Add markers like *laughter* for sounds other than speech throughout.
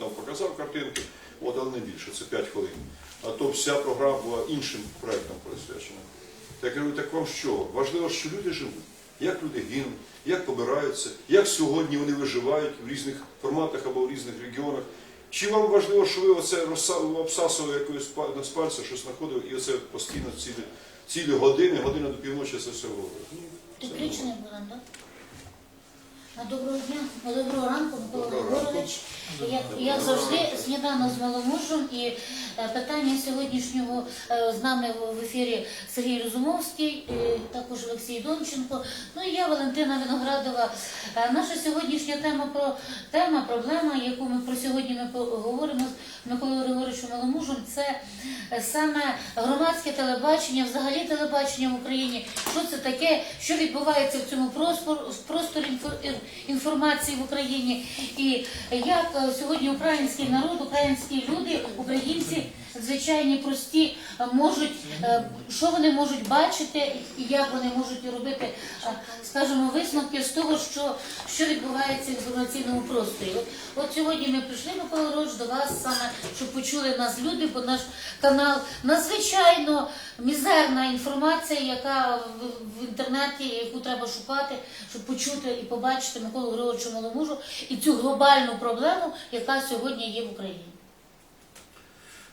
там показав картинки, от, але не більше, це 5 хвилин. А то вся програма була іншим проектам присвячена. Так я кажу, так вам що? Важливо, що люди живуть. Як люди гинуть, як побираються, як сьогодні вони виживають в різних форматах або в різних регіонах. Чи вам важливо, що ви оце обсасували якоюсь па- з пальця, щось знаходили, і оце постійно цілі, цілі години, година до півночі це все говорить? Ні, Ти це була, так? Доброго дня, доброго ранку, Микола Григорович. Як, як завжди, сніданок з маломужем і е, питання сьогоднішнього е, з нами в ефірі Сергій Розумовський, і також Олексій Донченко. Ну і я, Валентина Виноградова. Е, Наша сьогоднішня тема про тема, проблема, яку ми про сьогодні ми поговоримо з Миколою Григоровичем Маломужем, це саме громадське телебачення, взагалі телебачення в Україні. Що це таке, що відбувається в цьому просторі, інформації в Україні, і як е, сьогодні український народ, українські люди, українці звичайні прості е, можуть, е, що вони можуть бачити, і як вони можуть робити, е, скажімо, висновки з того, що, що відбувається в інформаційному просторі. От, от сьогодні ми прийшли, Микола Роч, до вас саме, щоб почули нас люди, бо наш канал надзвичайно мізерна інформація, яка в, в інтернеті, яку треба шукати, щоб почути і побачити Миколу Григоровича Маломужу і цю глобальну проблему, яка сьогодні є в Україні.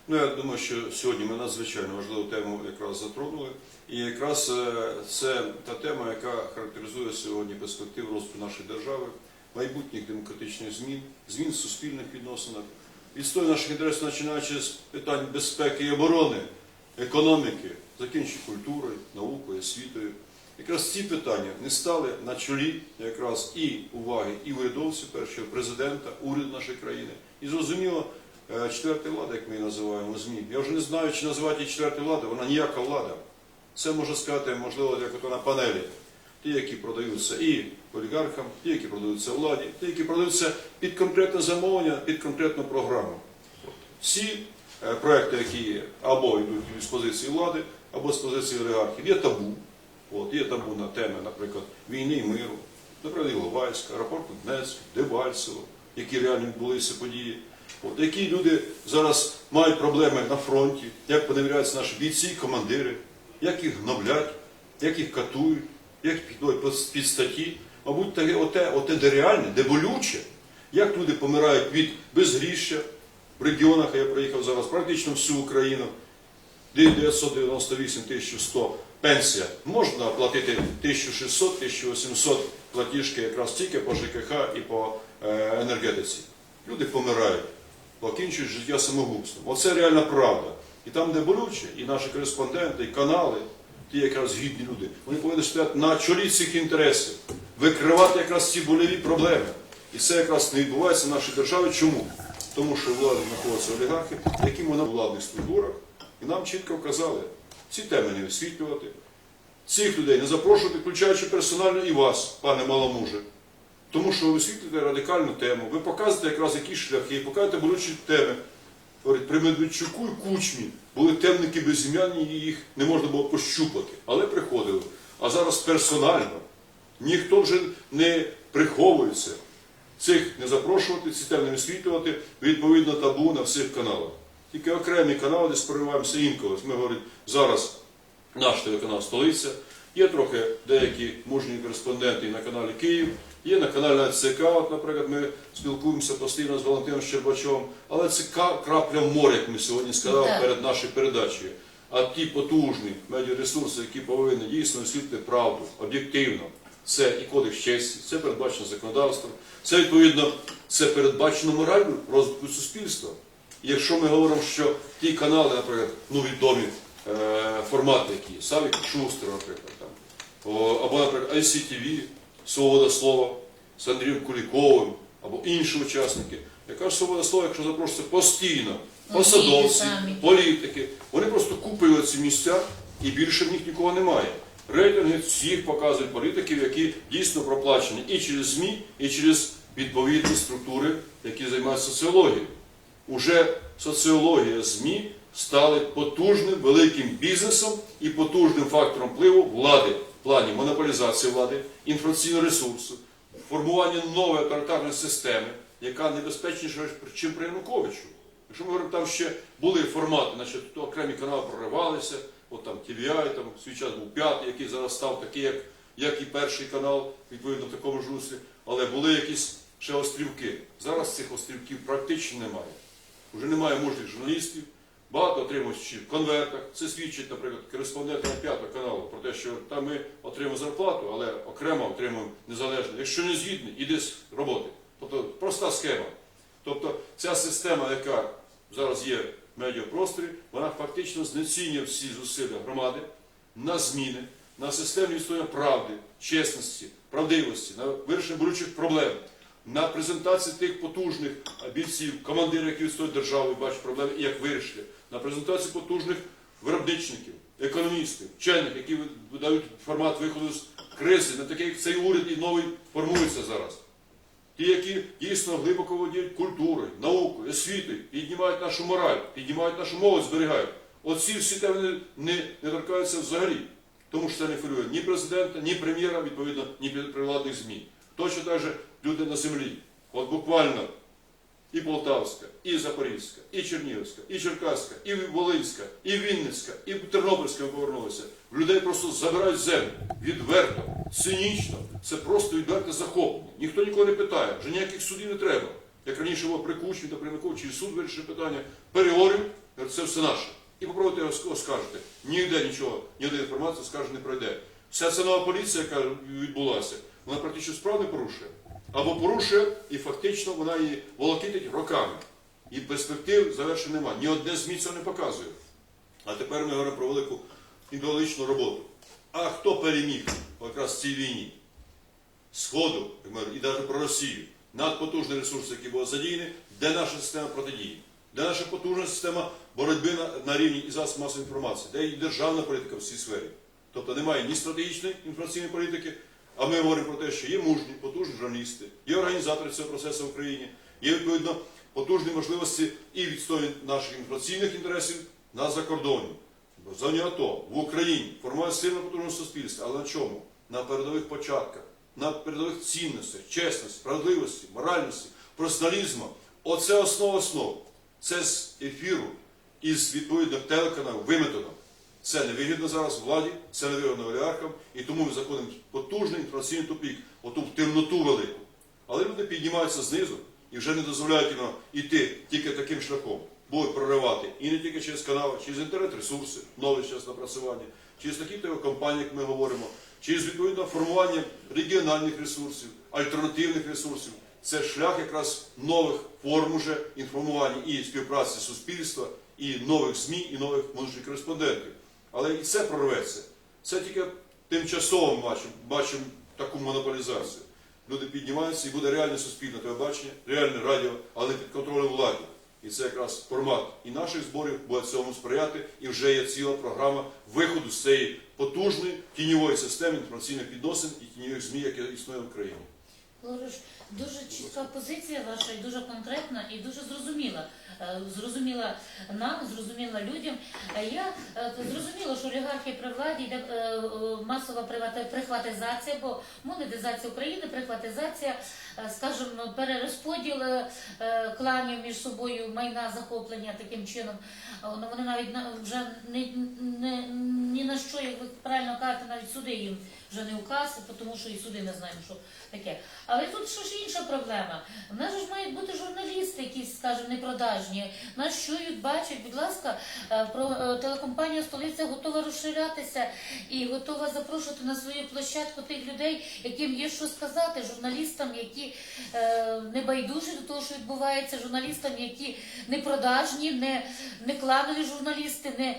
Ну, я думаю, що сьогодні ми надзвичайно важливу тему якраз затронули. І якраз е, це та тема, яка характеризує сьогодні перспективу розвитку нашої держави, майбутніх демократичних змін, змін в суспільних відносинах, відстой наших інтересів, починаючи з питань безпеки і оборони, економіки, закінчуючи культурою, наукою, освітою. Якраз ці питання не стали на чолі якраз і уваги і урядовців, першого президента, уряду нашої країни. І зрозуміло, е, четверта влада, як ми її називаємо ЗМІ. Я вже не знаю, чи називати її четверта влада, вона ніяка влада. Це можна сказати, можливо, як ото на панелі. Ті, які продаються і олігархам, ті, які продаються владі, ті, які продаються під конкретне замовлення, під конкретну програму. Всі е, проекти, які є, або йдуть з позиції влади, або з позиції олігархів, є табу. От, є табу на теми, наприклад, війни і миру, наприклад, Іловайська, аеропорт Донецьк, Дебальцево, які реально відбулися події. От, які люди зараз мають проблеми на фронті, як поневіряються наші бійці, командири, як їх гноблять, як їх катують, як підуть під- статті. Мабуть, таке, оте, оте де реальне, де болюче, як люди помирають від безгріща в регіонах, я приїхав зараз практично всю Україну, 998 1100 пенсія. Можна платити 1600-1800 платіжки якраз тільки по ЖКХ і по е, енергетиці. Люди помирають, покінчують життя самогубством. Оце реальна правда. І там, де болюче, і наші кореспонденти, і канали, ті якраз гідні люди, вони повинні стояти на чолі цих інтересів, викривати якраз ці боліві проблеми. І це якраз не відбувається в нашій державі. Чому? Тому що влади знаходяться олігархи, які вони в владних структурах, і нам чітко вказали ці теми не висвітлювати, цих людей не запрошувати, включаючи персонально і вас, пане маломуже. Тому що ви висвітлюєте радикальну тему, ви показуєте якраз якісь шляхи, показуєте болючі теми. Говорить, при Медведчуку і Кучмі були темники безім'яні, їх не можна було пощупати, але приходили. А зараз персонально ніхто вже не приховується. Цих не запрошувати, ці теми не висвітлювати, відповідно табу на всіх каналах. Тільки окремі канали, де спориваємося інколи. Ми говоримо, зараз наш телеканал Столиця, є трохи деякі мужні кореспонденти на каналі Київ, є на каналі ЦК, от, наприклад, ми спілкуємося постійно з Валентином Щербачовим, але це крапля в море, як ми сьогодні сказали Так. перед нашою передачею. А ті потужні медіаресурси, які повинні дійсно освітлити правду, об'єктивно, це і кодекс честі, це передбачено законодавством, це відповідно це передбачено моралью розвитку суспільства. І якщо ми говоримо, що ті канали, наприклад, ну відомі е, формати, які Савік Шустер, наприклад, там, або, наприклад, ICTV, Свобода слова з Андрієм Куліковим, або інші учасники. Яка ж свобода слова, якщо запрошується постійно, посадовці, політики, вони просто купили ці місця і більше в них нікого немає. Рейтинги всіх показують політиків, які дійсно проплачені і через ЗМІ, і через відповідні структури, які займаються соціологією. Уже соціологія ЗМІ стали потужним великим бізнесом і потужним фактором впливу влади плані монополізації влади, інформаційного ресурсу, формування нової авторитарної системи, яка небезпечніша, ніж при Януковичу. Якщо ми говоримо, там ще були формати, значить, то окремі канали проривалися, от там TVI, там свій час був п'ятий, який зараз став такий, як, як і перший канал, відповідно в такому ж руслі, але були якісь ще острівки. Зараз цих острівків практично немає. Уже немає мужніх журналістів, багато отримують ще в конвертах. Це свідчить, наприклад, кореспондентам п'ятого каналу про те, що там ми отримуємо зарплату, але окремо отримуємо незалежно. Якщо не згідний, іди з роботи. Тобто проста схема. Тобто ця система, яка зараз є в медіапросторі, вона фактично знецінює всі зусилля громади на зміни, на системні відстояння правди, чесності, правдивості, на вирішення болючих проблем, на презентації тих потужних бійців, командирів, які відстоюють державу бачать проблеми, і як вирішити, на презентації потужних виробничників, економістів, вчених, які видають формат виходу з кризи, на такий як цей уряд і новий формується зараз. Ті, які дійсно глибоко володіють культурою, наукою, освітою, піднімають нашу мораль, піднімають нашу молодь, зберігають. Оці всі теми не, не, не торкаються взагалі. Тому що це не хвилює ні президента, ні прем'єра, відповідно, ні привладних ЗМІ. Точно так же люди на землі. От буквально і Полтавська, і Запорізька, і Чернігівська, і Черкаська, і Волинська, і Вінницька, і Тернопільська повернулися. Людей просто забирають землю відверто, цинічно. Це просто відверте захоплення. Ніхто нікого не питає, вже ніяких судів не треба. Як раніше було при Кучмі та при Януковичі, суд вирішив питання, переорів, це все наше. І попробуйте ос- оскаржити. Ніде нічого, ніде інформація скаже не пройде. Вся ця нова поліція, яка відбулася, вона практично справ не порушує. Або порушує, і фактично вона її волокітить роками. І перспектив завершень немає. Ні одне ЗМІ цього не показує. А тепер ми говоримо про велику ідеологічну роботу. А хто переміг якраз в цій війні? Сходу, і навіть про Росію. Надпотужний ресурс, який був задіяний, де наша система протидії, де наша потужна система боротьби на, на рівні і засобів масової інформації, де і державна політика в цій сфері. Тобто немає ні стратегічної інформаційної політики, а ми говоримо про те, що є мужні, потужні журналісти, є організатори цього процесу в Україні, є відповідно потужні можливості і відстоювання наших інформаційних інтересів на закордоні, в зоні АТО, в Україні, формує сильно потужне суспільство. Але на чому? На передових початках, на передових цінностях, чесності, справедливості, моральності, професіоналізму. Оце основа основ. Це з ефіру із відповідних телеканалів виметено. Це не вигідно зараз владі, це не вигідно олігархам, і тому ми заходимо в потужний інформаційний тупік, оту в темноту велику. Але люди піднімаються знизу і вже не дозволяють їм йти тільки таким шляхом. Будуть проривати і не тільки через канали, через інтернет-ресурси, нові зараз напрацювання, через такі компанії, як ми говоримо, через відповідне формування регіональних ресурсів, альтернативних ресурсів. Це шлях якраз нових форм уже інформування і співпраці суспільства, і нових ЗМІ, і нових внутрішніх кореспондентів. Але і це прорветься. Це тільки тимчасово бачимо, бачимо таку монополізацію. Люди піднімаються і буде реальне суспільне телебачення, реальне радіо, але під контролем влади. І це якраз формат і наших зборів буде цьому сприяти, і вже є ціла програма виходу з цієї потужної тіньової системи інформаційних відносин і тіньових ЗМІ, яка існує в Україні. Лориш, дуже чітка позиція ваша дуже конкретна і дуже зрозуміла. Е, Зрозуміла нам, зрозуміла людям. Я е, зрозуміла, що олігархи при владі йде е, масова прихватизація, бо монетизація України, прихватизація, скажімо, перерозподіл кланів між собою, майна захоплення таким чином. Ну, Вони навіть вже ні, не, ні на що, як ви правильно кажете, навіть суди їм вже не указ, тому що і суди не знаємо, що таке. Але тут що ж інша проблема? У нас ж мають бути журналісти, якісь, скажімо, непродажні. Нас чують, бачать, будь ласка, е, про е, телекомпанія столиця готова розширятися і готова запрошувати на свою площадку тих людей, яким є що сказати, журналістам, які е, не байдужі до того, що відбувається, журналістам, які не продажні, не, не кланові журналісти, не,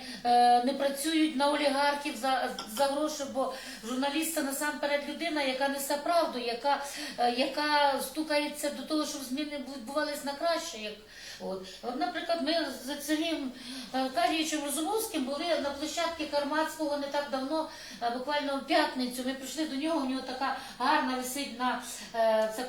не працюють на олігархів за, за гроші, бо журналіст це насамперед людина, яка несе правду, яка, яка стукається до того, щоб зміни відбувалися на краще, як От, от наприклад, ми з Сергієм е, Розумовським були на площадці Кармацького не так давно, е, буквально в п'ятницю. Ми прийшли до нього, у нього така гарна висить на е, це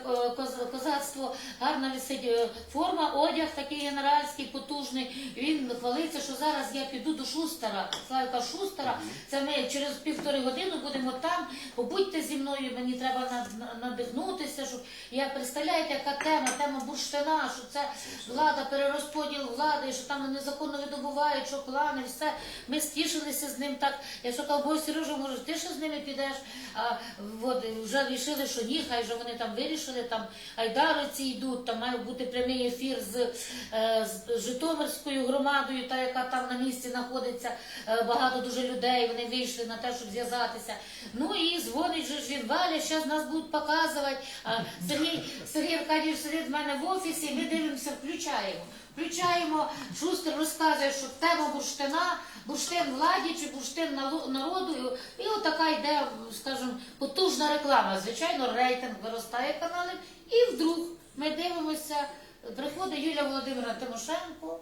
козацтво, гарна висить форма, одяг такий генеральський, потужний. Він хвалиться, що зараз я піду до Шустера, Славіка Шустера. Це ми через півтори години будемо там. Побудьте зі мною, мені треба на- на- надихнутися, щоб я представляєте, яка тема, тема бурштина, що це влада, перерозподіл влади, що там незаконно видобувають, що клани, все. Ми стішилися з ним так. Я що бо Сережа, може, ти що з ними підеш? А от вже вирішили, що ні, хай же вони там вирішили, там айдаровці йдуть, там має бути прямий ефір з, е, з Житомирською громадою, та яка там на місці знаходиться. Е, багато дуже людей. Вони вийшли на те, щоб зв'язатися. Ну і дзвонить же ж Валя, зараз нас будуть показувати. Сергій Сергій Аркадійович сидить в мене в офісі, ми дивимося, включаємо. Включаємо, Шустер розказує, що тема бурштина, бурштин владі чи бурштин народу. І отака йде, скажімо, потужна реклама. Звичайно, рейтинг виростає каналів. І вдруг ми дивимося, приходить Юлія Володимирівна Тимошенко.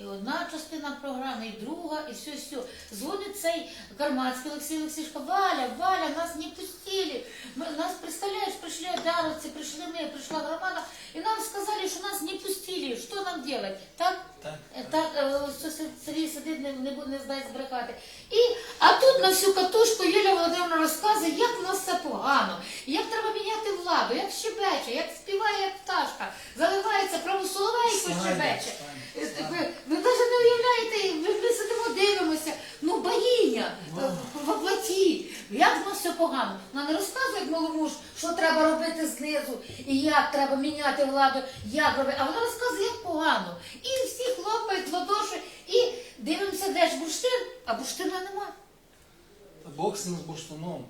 І одна частина програми, і друга, і все, все. Дзвонить цей Кармацький Олексій Олексійович, Валя, Валя, нас не пустили. Ми, нас, представляєш, пришли даровці, пришли ми, прийшла громада, і нам сказали, що нас не пустили. Що нам делать? Так? Так. Е, Так, е, що Се- Сергій сидить, не, не, буде- не знає збрехати. І, а тут на всю катушку Юлія Володимировна розказує, як в нас все погано, як треба міняти владу, як щебече, як співає, як пташка, заливається, право соловейко Саня, щебече. Е, Ви, навіть не уявляєте, ми, сидимо, дивимося, ну баїння. в платі, як в нас все погано. Вона не розказує як маломуж, що треба робити знизу, і як треба міняти владу, як робити, а вона розказує, як погано. І всі хлопають в ладоші, і дивимося, де ж бурштин, а бурштина нема. Бог с ним с бурштуном.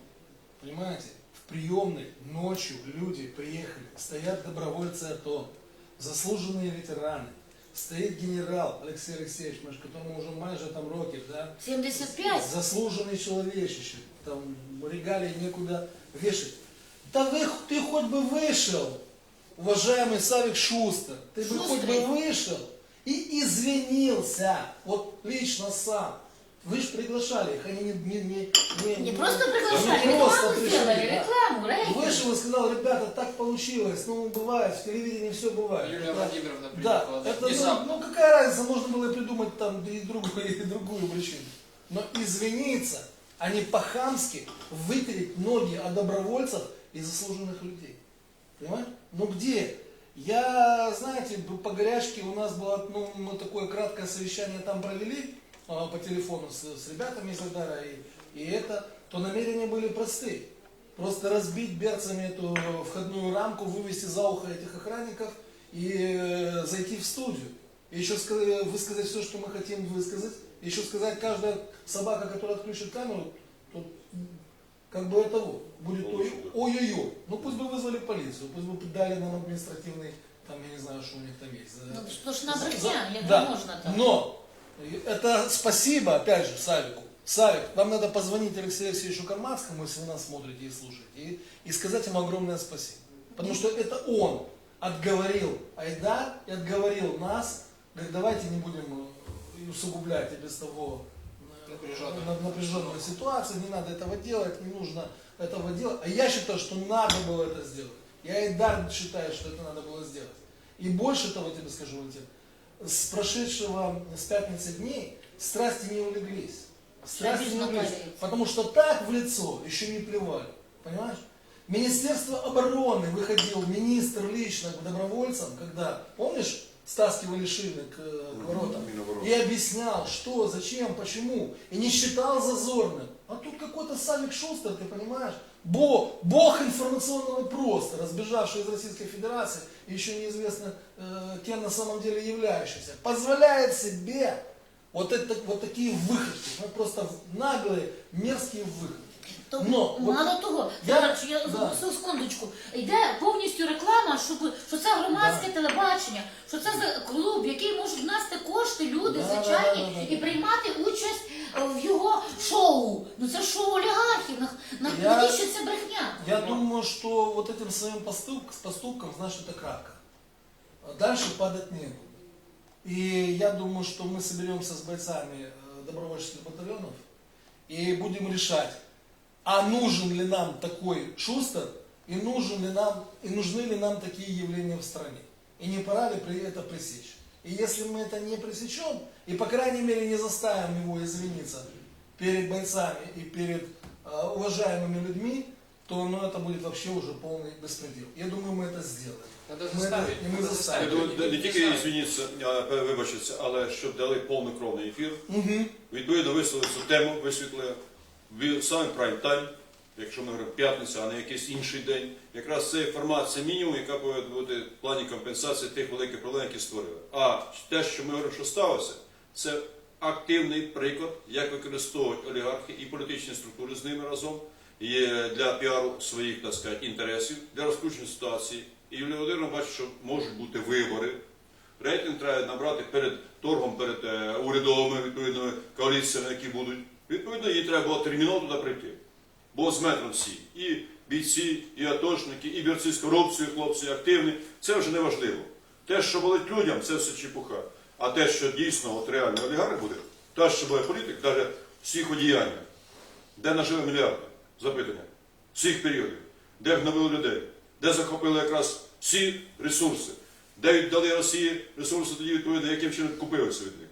Понимаете? В приемной ночью люди приехали, стоят добровольцы АТО, заслуженные ветераны. Стоит генерал Алексей Алексеевич, Маш, которому уже майже там років, да? 75. Заслуженный человечище. Там регалии некуда вешать. Да вы, ты хоть бы вышел, уважаемый Савик Шустер, ты бы хоть бы Шустрый. вышел и извинился, вот лично сам. Вы же приглашали их, они не... Не, не, не, Не просто приглашали, они просто рекламу пришли, сделали, да. рекламу, рейтинг. Вышел и сказал, ребята, так получилось, ну бывает, в телевидении все бывает. Юлия Это- Владимировна да, приехала, да, это, ну, внезапно. ну какая разница, можно было придумать там и другую, *laughs* и другую причину. Но извиниться, а не по-хамски вытереть ноги от добровольцев и заслуженных людей. Понимаешь? Ну где? Я, знаете, по горячке у нас было, ну, мы такое краткое совещание там провели а, по телефону с, с ребятами из Айдара, и, и это, то намерения были простые. Просто разбить берцами эту входную рамку, вывести за ухо этих охранников и э, зайти в студию. И еще ска- высказать все, что мы хотим высказать. Еще сказать, каждая собака, которая отключит камеру, то, как бы это вот, будет ой- ой-ой-ой. Ну пусть бы вызвали полицию, пусть бы дали нам административный, там, я не знаю, что у них там есть. за- Ну, за- брехня, за- як да. не можна так. Но это спасибо, опять же, Савику. Савик, вам надо позвонить Алексею Алексеевичу Кармацкому, если вы нас смотрите и слушаете, и, и сказать ему огромное спасибо. Потому что это он отговорил Айдар и отговорил нас, говорит, давайте не будем э, усугублять и без того э, Напряженную. на- напряженную ситуацию, не надо этого делать, не нужно этого делать. А я считаю, что надо было это сделать. Я Айдар считаю, что это надо было сделать. И больше того тебе скажу, Валентин, с прошедшего с пятницы дней страсти не улеглись. Страсти не улеглись. Потому что так в лицо еще не плевали. Понимаешь? Министерство обороны выходил министр лично к добровольцам, когда, помнишь, стаскивали шины к, э, к воротам, Минобороны. и объяснял, что, зачем, почему, и не считал зазорным. А тут какой-то Савик Шустер, ты понимаешь, бог, бог информационного просто, разбежавший из Российской Федерации, еще неизвестно, э, кем на самом деле являющийся, позволяет себе вот, это, вот такие выходки, ну, просто наглые, мерзкие выходки. То Но, от- мало того, Я- зараз я да. за секундочку, йде повністю реклама, щоб що це громадське телебачення, що це за клуб, в який можуть внести кошти люди Да, звичайні да, да, да, і да. приймати участь е, в його шоу. Ну це шоу олігархів. На, на Я- навіщо це брехня? Я думаю, что вот этим своим поступ- поступком, знаешь, это крапка. А дальше падать некуда. И я думаю, что мы соберемся с бойцами э, добровольческих батальонов и будем решать, а нужен ли нам такой шустер, и, нужен ли нам, и нужны ли нам такие явления в стране. И не пора ли при- это пресечь. И если мы это не пресечем, и по крайней мере не заставим его извиниться перед бойцами и перед э, уважаемыми людьми, то ну, это будет вообще уже полный беспредел. Я думаю, мы это сделаем. Надо Мы заставить. это- и мы надо заставим. Я заставить. думаю, не тільки Заставить. звініться, а, вибачиться, але щоб дали повнокровний ефір, Угу. відповідно висловили цю тему, висвітлили в Саме прайм-тайм, якщо ми говоримо п'ятниця, а не якийсь інший день. Якраз це інформація мінімум, яка повинна бути в плані компенсації тих великих проблем, які створили. А те, що ми говоримо, що сталося, це активний приклад, як використовують олігархи і політичні структури з ними разом для піару своїх так сказати, інтересів, для розкручення ситуації. І Юлія Володимировна бачить, що можуть бути вибори. Рейтинг треба набрати перед торгом, перед е, урядовими відповідними коаліціями, які будуть. Відповідно, їй треба було терміново туди прийти. Бо з метром всі. І бійці, і атошники, і борці з корупцією, хлопці активні. Це вже не важливо. Те, що болить людям, це все чепуха. А те, що дійсно от реально олігарх буде, та, що буде політик, навіть всіх одіяння, де нажили мільярди, запитання, всіх періодів, де гнобили людей, де захопили якраз всі ресурси, де віддали Росії ресурси тоді відповідно, яким чином купилися від них.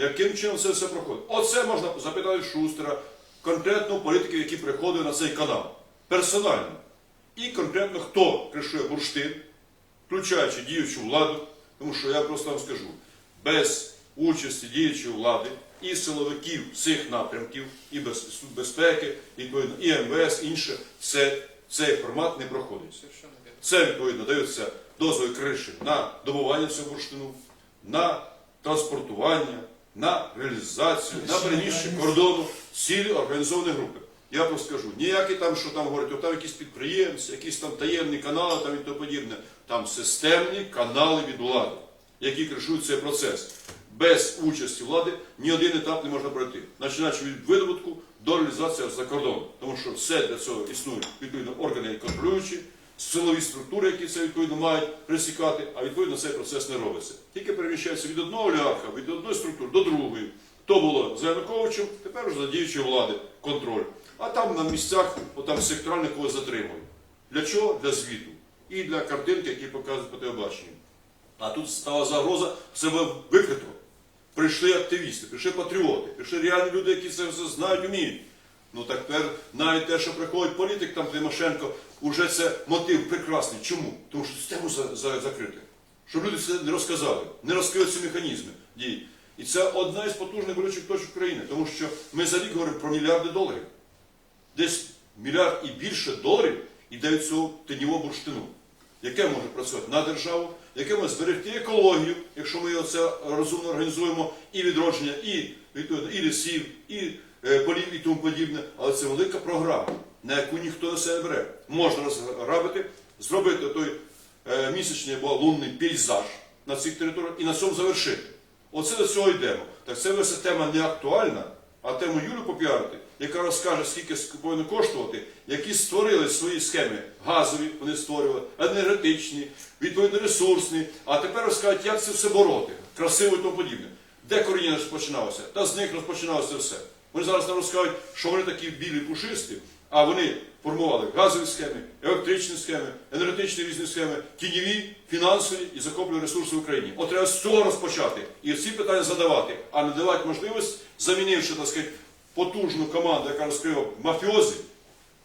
Яким чином це все проходить? Оце можна запитати Шустера, конкретно політиків, які приходили на цей канал. Персонально. І конкретно хто кришує бурштин, включаючи діючу владу, тому що я просто вам скажу, без участі діючої влади і силовиків всіх напрямків, і без, безпеки, і, відповідно, і МВС, інше, це, цей формат не проходить. Це відповідно даються дозволи криші на добування цього бурштину, на транспортування, на реалізацію, на переміщення кордону цілі організованої групи. Я просто скажу, ніякі там, що там говорять, там якісь підприємці, якісь там таємні канали там і тому подібне. Там системні канали від влади, які кришують цей процес. Без участі влади ні один етап не можна пройти, починаючи від видобутку до реалізації за кордоном. Тому що все для цього існують відповідно органи контролюючі, силові структури, які це відповідно мають присікати, а відповідно цей процес не робиться. Тільки переміщається від одного олігарха, від одної структури до другої. То було за Януковичем, тепер вже за діючою влади контроль. А там на місцях, отам секторально когось затримують. Для чого? Для звіту. І для картинки, які показують по телебаченню. А тут стала загроза себе викрито. Прийшли активісти, прийшли патріоти, прийшли реальні люди, які це все знають, вміють. Ну так тепер навіть те, що приходить політик, там Тимошенко, уже це мотив прекрасний. Чому? Тому що систему за, за, закрити. Щоб люди це не розказали, не розкрили ці механізми дій. І це одна із потужних болючих точок країни, тому що ми за рік говоримо про мільярди доларів. Десь мільярд і більше доларів іде від цього тенівого бурштину, яке може працювати на державу, яке може зберегти екологію, якщо ми це розумно організуємо, і відродження, і, і лісів, і полів, і тому подібне. Але це велика програма, на яку ніхто на себе бере. Можна розграбити, зробити той е, місячний або лунний пейзаж на цих територіях і на цьому завершити. Оце до цього йдемо. Так це вся тема не актуальна, а тему Юлю попіарити, яка розкаже, скільки повинно коштувати, які створили свої схеми газові, вони створювали, енергетичні, відповідно ресурсні, а тепер розкажуть, як це все бороти, красиво і тому подібне. Де коріння розпочиналося? Та з них розпочиналося все. Вони зараз нам розкажуть, що вони такі білі пушисті, а вони формували газові схеми, електричні схеми, енергетичні різні схеми, тіньові, фінансові і захоплювали ресурси в Україні. От треба з цього розпочати і ці питання задавати, а не давати можливість, замінивши, так сказати, потужну команду, яка розкрила мафіозі,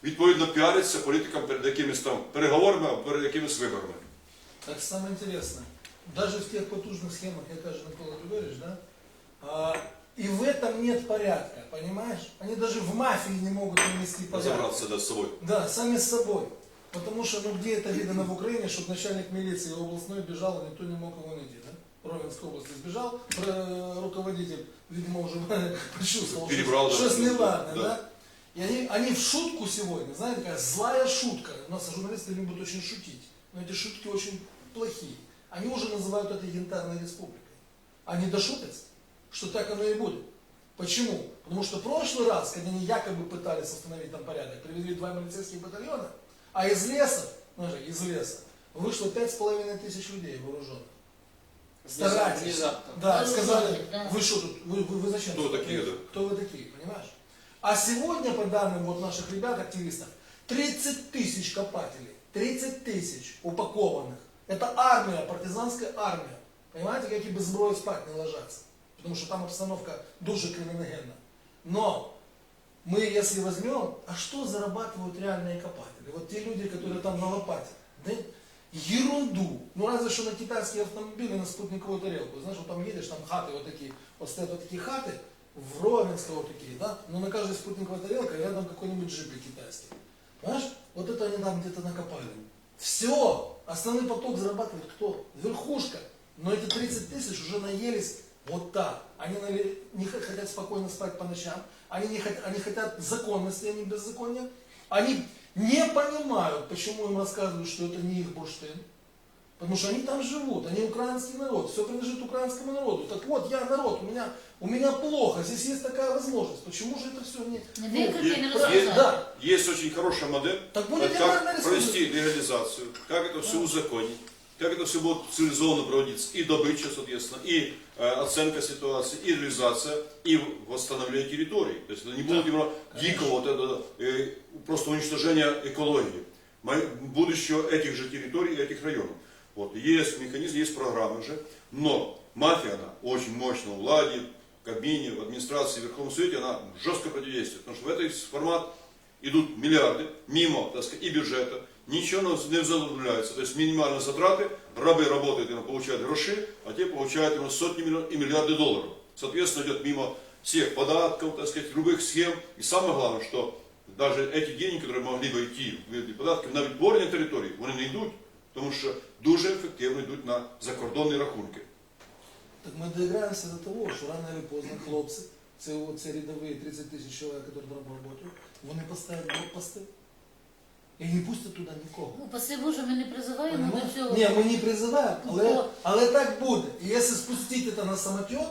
відповідно піариться політикам перед якимись там переговорами або перед якимись виборами. Так самое интересное, даже в тех потужных схемах, я кажется, Микола Григорьевич, да, а, и в этом нет порядка, понимаешь? Они даже в мафии не могут навести порядок. Розібратися над собою. Да, сами с собой. Потому что, ну где это видно в Украине, чтобы начальник милиции областной бежал, и никто не мог его найти, да? Ровенской области сбежал, э, руководитель, видимо, уже *laughs* почувствовал, что- Перебрал, да. что с неладно, Да. да? И они, они в шутку сегодня, знаете, такая злая шутка. У нас журналисты любят очень шутить, но эти шутки очень плохие. Они уже называют это янтарной республикой. Они дошутятся, что так оно и будет. Почему? Потому что в прошлый раз, когда они якобы пытались установить там порядок, привезли два милицейских батальона, а из леса, ну же, из леса, вышло пять с половиной тысяч людей вооруженных. старайтесь. Внезапно. Да, Ну, сказали, да. вы что тут, вы, вы, вы зачем? Кто сюда такие, приехали? Кто вы такие, понимаешь? А сегодня, по данным вот наших ребят, активистов, 30 тысяч копателей, 30 тысяч упакованных. Это армия, партизанская армия. Понимаете, как и без зброї спать не ложатся. Потому что там обстановка дуже криминогенна. Но мы, если возьмем, а что зарабатывают реальные копатели? Вот те люди, которые там на лопате. Да ерунду. Ну разве что на китайские автомобили, на спутниковую тарелку. Знаешь, вот там едешь, там хаты вот такие, вот стоят вот такие хаты, в Ровенске вот такие, да? Но на каждой спутниковой тарелке рядом какой-нибудь джипик китайский. Понимаешь? Вот это они там где-то накопали. Все! Основной поток зарабатывает кто? Верхушка. Но эти 30 тысяч уже наелись вот так. Они не хотят спокойно спать по ночам. Они, не хот- они хотят законности, а не беззакония. Они не понимают, почему им рассказывают, что это не их бурштин. Потому что они там живут, они украинский народ, все принадлежит украинскому народу. Так вот, я народ, у меня, у меня плохо, здесь есть такая возможность. Почему же это все не... Ну, не Есть- да, Есть очень хорошая модель, Так будет как провести легализацию, как это все узаконить, как это все будет цивилизованно проводиться, и добыча, соответственно, и э, оценка ситуации, и реализация, и восстановление территорий. То есть это не будет именно дикого вот это, э, просто уничтожения экологии, будущего этих же территорий и этих районов. Вот. Есть механизм, есть программа уже, но мафия, она очень мощно в Владе, в Кабмине, в администрации, в Верховном Совете, она жестко противодействует. Потому что в этот формат идут миллиарды мимо так сказать, и бюджета, ничего не- не задовольняется. То есть минимальные затраты, рабы работают, и получают гроши, а те получают именно сотни миллионов и миллиарды долларов. Соответственно, идет мимо всех податков, так сказать, любых схем. И самое главное, что даже эти деньги, которые могли бы йти в виді податків на відтворення території, вони не йдуть, тому що дуже ефективно йдуть на закордонні рахунки. Так мы доиграемся до того, что рано или поздно хлопцы, це, от, це рядовые 30 тысяч человек, которые там работают, вони поставят блокпости і не пустять туди нікого. Упаси Боже, ми не призиваємо Понимаешь? до цього. Ні, ми не призиваємо, але, Ну, але так буде. І якщо спустити це на самотек,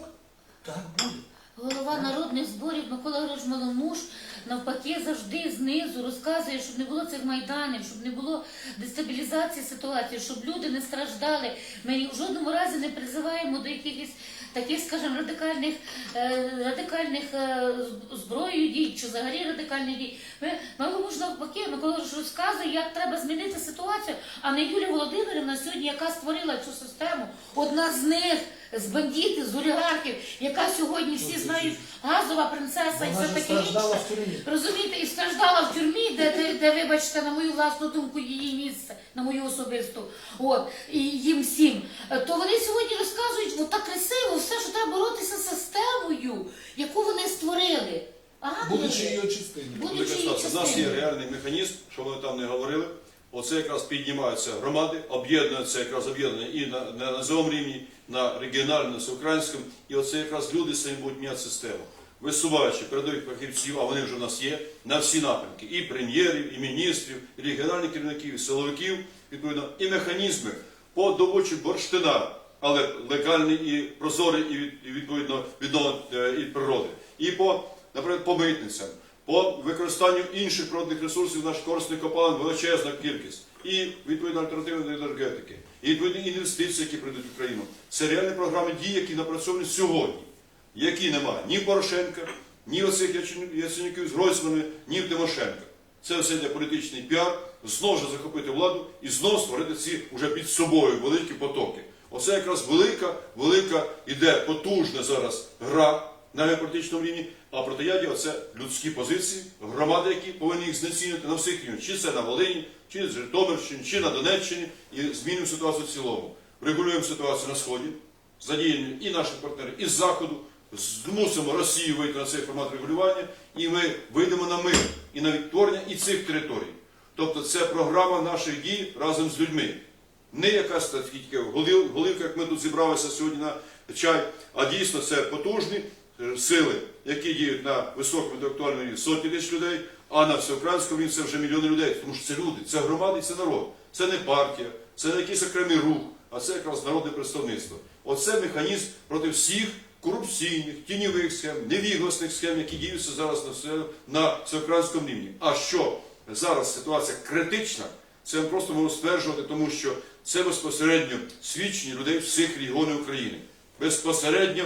так буде. Голова народних зборів Микола Григорович навпаки завжди знизу розказує, щоб не було цих майданів, щоб не було дестабілізації ситуації, щоб люди не страждали. Ми в жодному разі не призиваємо до якихось таких, скажімо, радикальних, е, радикальних е, зброєю дій чи взагалі радикальних дій. Ми Маломуш навпаки, Микола Григорович розказує, як треба змінити ситуацію, а не Юлія Володимирівна сьогодні, яка створила цю систему. Одна з них з бандитів, з олігархів, яка сьогодні всі знають газова принцеса і все таке інше. Розумієте, і страждала в тюрмі, де, де, де, вибачте, на мою власну думку, її місце, на мою особисту. От, і їм всім. Е, То вони сьогодні розказують от так красиво все, що треба боротися з системою, яку вони створили. Ангели. Будучи її частиною. Будучи її казати, У нас є частиною. реальний механізм, що вони там не говорили. Оце якраз піднімаються громади, об'єднуються якраз об'єднання і на, на низовому рівні, на регіональному, на всеукраїнському. І оце якраз люди самі будуть міняти систему. Висуваючи, передають фахівців, а вони вже в нас є, на всі напрямки. І прем'єрів, і міністрів, і регіональних керівників, і силовиків, відповідно, і механізми по добучі бурштина, але легальний і прозорий, і, від- і відповідно відомо е, від природи. І по, наприклад, по митницям. По використанню інших природних ресурсів наших корисних копалин величезна кількість. І відповідно альтернативної енергетики, і відповідні інвестиції, які прийдуть в Україну. Це реальні програми дій, які напрацьовані сьогодні, які немає ні в Порошенка, ні оцих Яценю- Яценюків з Гройсмани, ні в Тимошенка. Це все йде політичний піар, знову ж захопити владу і знову створити ці вже під собою великі потоки. Оце якраз велика, велика іде потужна зараз гра на геополітичному рівні, а протиядія це людські позиції, громади, які повинні їх знецінити на всіх рівнях, чи це на Волині, чи з Житомирщині, чи на Донеччині, і змінюємо ситуацію в цілому. Регулюємо ситуацію на Сході, задіяння і наших партнерів із Заходу, змусимо Росію вийти на цей формат регулювання, і ми вийдемо на мир і на відтворення і цих територій. Тобто це програма наших дій разом з людьми. Не якась та тільки голів- голівка, як ми тут зібралися сьогодні на чай, а дійсно це потужні сили, які діють на високому інтелектуальному рівні сотні тисяч людей, а на всеукраїнському рівні це вже мільйони людей. Тому що це люди, це громади, це народ. Це не партія, це не якийсь окремий рух, а це якраз народне представництво. Оце механізм проти всіх корупційних, тіньових схем, невігласних схем, які діються зараз на, все- всеукраїнському рівні. А що зараз ситуація критична, Це ми просто можемо стверджувати, тому що це безпосередньо свідчення людей всіх регіонів України. Безпосередньо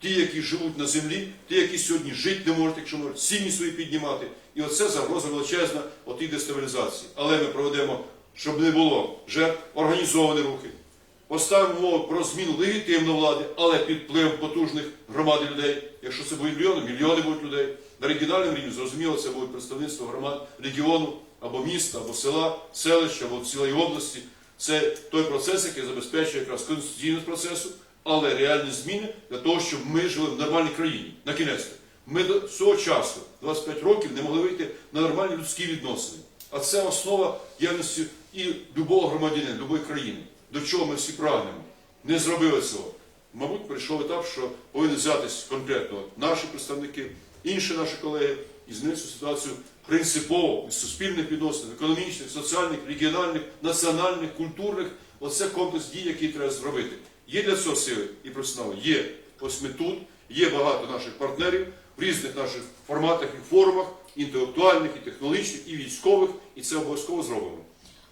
ті, які живуть на землі, ті, які сьогодні жити не можуть, якщо можуть сім'ї свої піднімати. І оце загроза величезна отій дестабілізації. Але ми проведемо, щоб не було жертв, організовані рухи. Поставимо мову про зміну легітимної влади, але під впливом потужних громад людей. Якщо це будуть мільйони, мільйони будуть людей. На регіональному рівні, зрозуміло, це буде представництво громад регіону або міста, або села, селища, або цілої області. Це той процес, який забезпечує якраз конституційність процесу, але реальні зміни для того, щоб ми жили в нормальній країні. На кінець. Ми до цього часу, 25 років, не могли вийти на нормальні людські відносини. А це основа діяльності і любого громадянина, любої країни. До чого ми всі прагнемо. Не зробили цього. Мабуть, прийшов етап, що повинні взятись конкретно наші представники, інші наші колеги і змінити ситуацію принципово від суспільних відносин, економічних, соціальних, регіональних, національних, культурних. Оце комплекс дій, який треба зробити. Є для цього сили і професіонали. Є. Ось ми тут, є багато наших партнерів в різних наших форматах і форумах, інтелектуальних, і технологічних, і військових, і це обов'язково зробимо.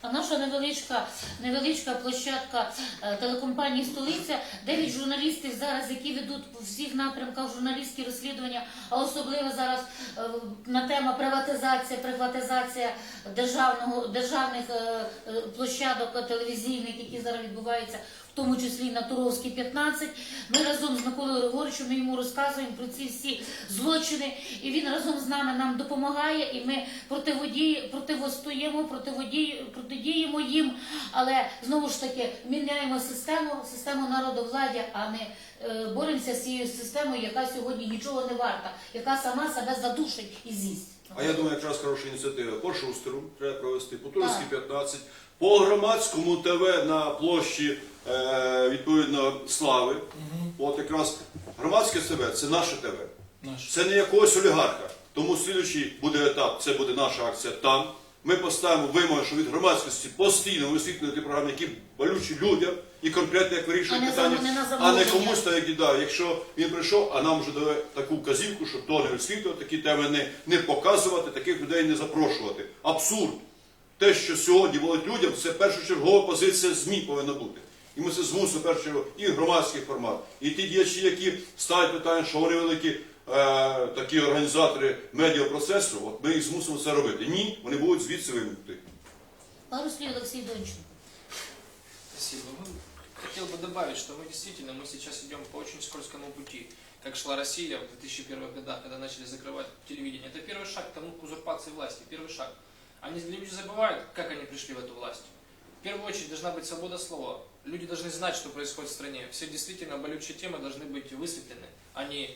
А наша невеличка, невеличка площадка е, телекомпанії Столиця, дев'ять журналістів зараз, які ведуть по всіх напрямках журналістські розслідування, а особливо зараз е, на тема приватизація, приватизація державного державних е, площадок телевізійних, які зараз відбуваються. В тому числі на Туровській 15. Ми разом з Миколою Григоровичем ми йому розказуємо про ці всі злочини, і він разом з нами нам допомагає, і ми противодії, противостоїмо, противодії, протидіємо їм. Але знову ж таки міняємо систему, систему народовладдя, а не е, боремося з цією системою, яка сьогодні нічого не варта, яка сама себе задушить і з'їсть. А я думаю, якраз хороша ініціатива. По Шустеру треба провести, по Турській 15, по громадському ТВ на площі відповідно слави. От якраз громадське ТВ це наше ТВ. Наш. Це не якогось олігарха. Тому слідуючий буде етап, це буде наша акція там. Ми поставимо вимоги, що від громадськості постійно висвітлювати програми, які болючі людям і конкретно як вирішують А питання, не а не комусь так, як і да. Якщо він прийшов, а нам вже дали таку вказівку, щоб то не висвітлювати, такі теми не, не показувати, таких людей не запрошувати. Абсурд. Те, що сьогодні волить людям, це першочергова позиція ЗМІ повинна бути. І ми це змусимо першого і громадський формат, і ті діячі, які ставлять питання, що вони великі е, такі організатори медіапроцесу, от ми їх змусимо це робити. Ні, вони будуть звідси вимкнути. Пару слів Олексій Донченко. Спасибо. Ну, хотел бы добавить, что мы действительно, мы сейчас идем по очень скользкому пути. Как шла Россия в 2001 годах, когда начали закрывать телевидение. Это первый шаг к тому, к узурпации власти. Первый шаг. Они, люди забывают, как они пришли в эту власть. В первую очередь должна быть свобода слова. Люди должны знать, что происходит в стране. Все действительно болючие темы должны быть высветлены, а не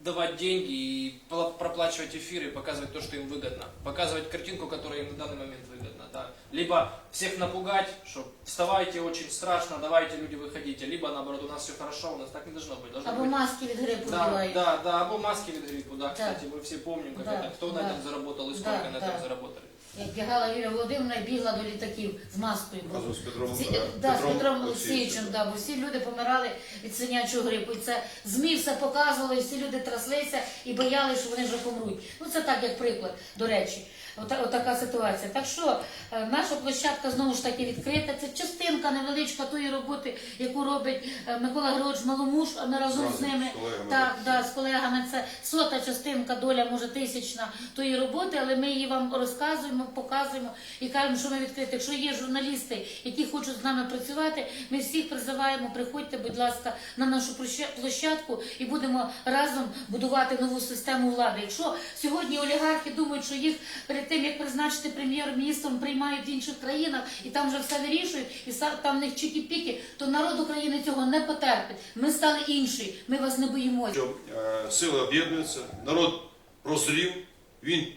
давать деньги и пла- проплачивать эфиры, показывать то, что им выгодно. Показывать картинку, которая им на данный момент выгодна. Да. Либо всех напугать, что вставайте, очень страшно, давайте, люди, выходите. Либо наоборот, у нас все хорошо, у нас так не должно быть. Должно Або быть маски від грипу да, вдівають. да, да, або маски від гриппу, да, Да. кстати, мы все помним, как Да, это, кто на да. этом заработал и Да, сколько на да. этом заработали. Як бігала Юлія Володимирівна і бігла до літаків з маскою. Разом з Петром, Всі, е, да, з Петром Петром Олексійовичем. Олексійовичем, да, бо всі люди помирали від синячого грипу. І це ЗМІ все показували, і всі люди траслися і боялися, що вони вже помруть. Ну це так, як приклад, до речі. Ота, отака ситуація. Так що е, наша площадка знову ж таки відкрита. Це частинка невеличка тої роботи, яку робить е, Микола Григорович Маломуш, а ми разом з ними. з. Так, да, з колегами це сота частинка, доля, може тисячна тої роботи, але ми її вам розказуємо, показуємо і кажемо, що ми відкриті. Якщо є журналісти, які хочуть з нами працювати, ми всіх призиваємо, приходьте, будь ласка, на нашу площадку і будемо разом будувати нову систему влади. Якщо сьогодні олігархи думають, що їх перед тим як призначити прем'єр-міністром приймають в інших країнах і там вже все вирішують, і там в них чікі-піки, то народ України цього не потерпить. Ми стали інші, ми вас не боїмося. що е, сили об'єднуються, народ прозрів, він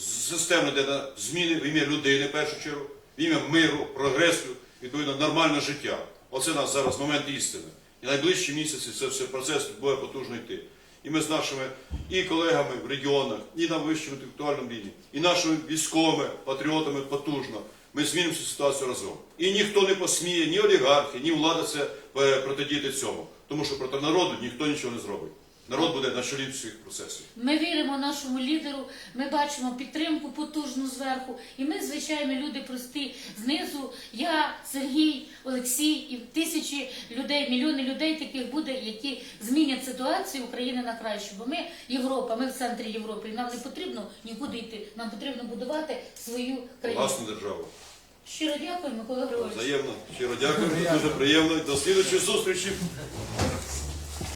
системно йде на зміни в ім'я людини, в першу чергу, в ім'я миру, прогресу, відповідно, нормальне життя. Оце у нас зараз момент істини. І найближчі місяці це все процес буде потужно йти. І ми з нашими і колегами в регіонах, і на вищому інтелектуальному рівні, і нашими військовими патріотами потужно. Ми змінимо цю ситуацію разом. І ніхто не посміє, ні олігархи, ні влада це е, протидіяти цьому. Тому що проти народу ніхто нічого не зробить. Народ буде на чолі всіх процесів. Ми віримо нашому лідеру, ми бачимо підтримку потужну зверху. І ми, звичайно, люди прості знизу. Я, Сергій, Олексій і тисячі людей, мільйони людей таких буде, які змінять ситуацію України на краще. Бо ми Європа, ми в центрі Європи, і нам не потрібно нікуди йти. Нам потрібно будувати свою країну. Власну державу. Щиро дякую, Микола Григорович. Взаємно. Щиро дякую. Дуже приємно. До слідчої зустрічі.